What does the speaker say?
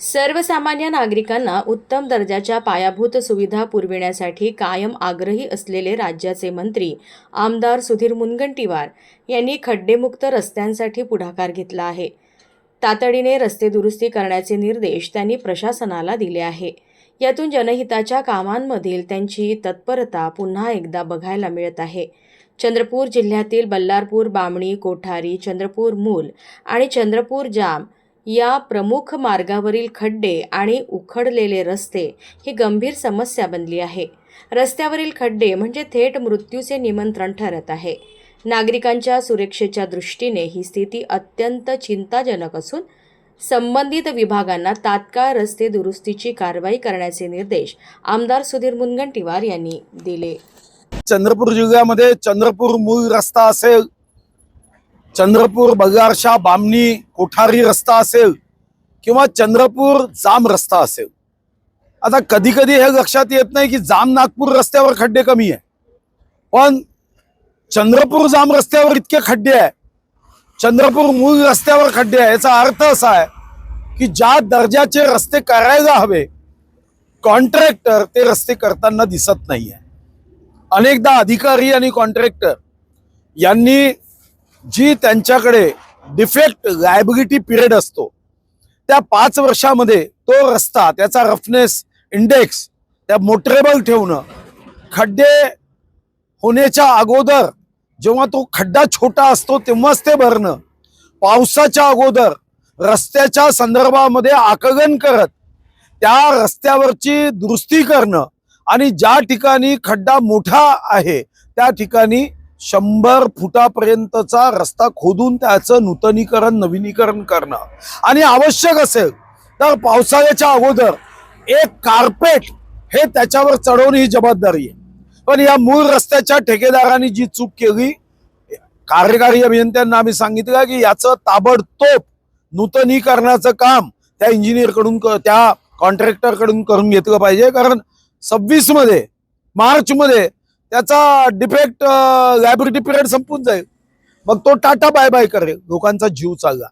सर्वसामान्य नागरिकांना उत्तम दर्जाच्या पायाभूत सुविधा पुरविण्यासाठी कायम आग्रही असलेले राज्याचे मंत्री आमदार सुधीर मुनगंटीवार यांनी खड्डेमुक्त रस्त्यांसाठी पुढाकार घेतला आहे. तातडीने रस्ते दुरुस्ती करण्याचे निर्देश त्यांनी प्रशासनाला दिले आहे. यातून जनहिताच्या कामांमधील त्यांची तत्परता पुन्हा एकदा बघायला मिळत आहे. चंद्रपूर जिल्ह्यातील बल्लारपूर बामणी कोठारी चंद्रपूर मूल आणि चंद्रपूर जाम या प्रमुख मार्गावरील खड्डे आणि उखडलेले रस्ते ही गंभीर समस्या बनली आहे. रस्त्यावरील खड्डे म्हणजे थेट मृत्यूचे निमंत्रण ठरत आहे. नागरिकांच्या सुरक्षेच्या दृष्टीने ही स्थिती अत्यंत चिंताजनक असून संबंधित विभागांना तात्काळ रस्ते दुरुस्तीची कारवाई करण्याचे निर्देश आमदार सुधीर मुनगंटीवार यांनी दिले. चंद्रपूर जिल्ह्यामध्ये चंद्रपूर मूळ रस्ता असेल चंद्रपूर बगारशा बामणी कोठारी रस्ता असेल किंवा चंद्रपूर जाम रस्ता असेल. आता कधी कधी हे लक्षात येत नाही की जाम नागपूर रस्त्यावर खड्डे कमी आहे. पण चंद्रपूर जाम रस्त्यावर इतके खड्डे आहे. चंद्रपूर मूळ रस्त्यावर खड्डे आहे. याचा अर्थ असा आहे की ज्या दर्जाचे रस्ते करायला हवे कॉन्ट्रॅक्टर ते रस्ते करताना दिसत नाही आहे अनेकदा अधिकारी आणि कॉन्ट्रॅक्टर यांनी जी त्यांच्याकडे डिफेक्ट लायबिलिटी पिरियड असतो त्या पाच वर्षामध्ये तो रस्ता त्याचा रफनेस इंडेक्स त्या मोटरेबल ठेवणं खड्डे होण्याच्या अगोदर जेव्हा तो खड्डा छोटा असतो तेव्हाच ते भरणं पावसाच्या अगोदर रस्त्याच्या संदर्भामध्ये आकलन करत त्या रस्त्यावरची दुरुस्ती करणं आणि ज्या ठिकाणी खड्डा मोठा आहे त्या ठिकाणी शंभर फुटापर्यंतचा रस्ता खोदून त्याचं नूतनीकरण नवीनीकरण करणं. आणि आवश्यक असेल तर पावसाळ्याच्या अगोदर एक कार्पेट हे त्याच्यावर चढवणे ही जबाबदारी आहे. पण या मूळ रस्त्याच्या ठेकेदारांनी जी चूक केली कार्यकारी अभियंत्यांना आम्ही सांगितलं की याचं ताबडतोब नूतनीकरणाचं काम त्या इंजिनियरकडून क- त्या कॉन्ट्रॅक्टरकडून करून घेतलं पाहिजे. कारण सव्वीसमध्ये मार्चमध्ये त्याचा डिफेक्ट लायबिलिटी पिरियड संपून जाईल. मग तो टाटा बाय बाय करेल. लोकांचा जीव चालला.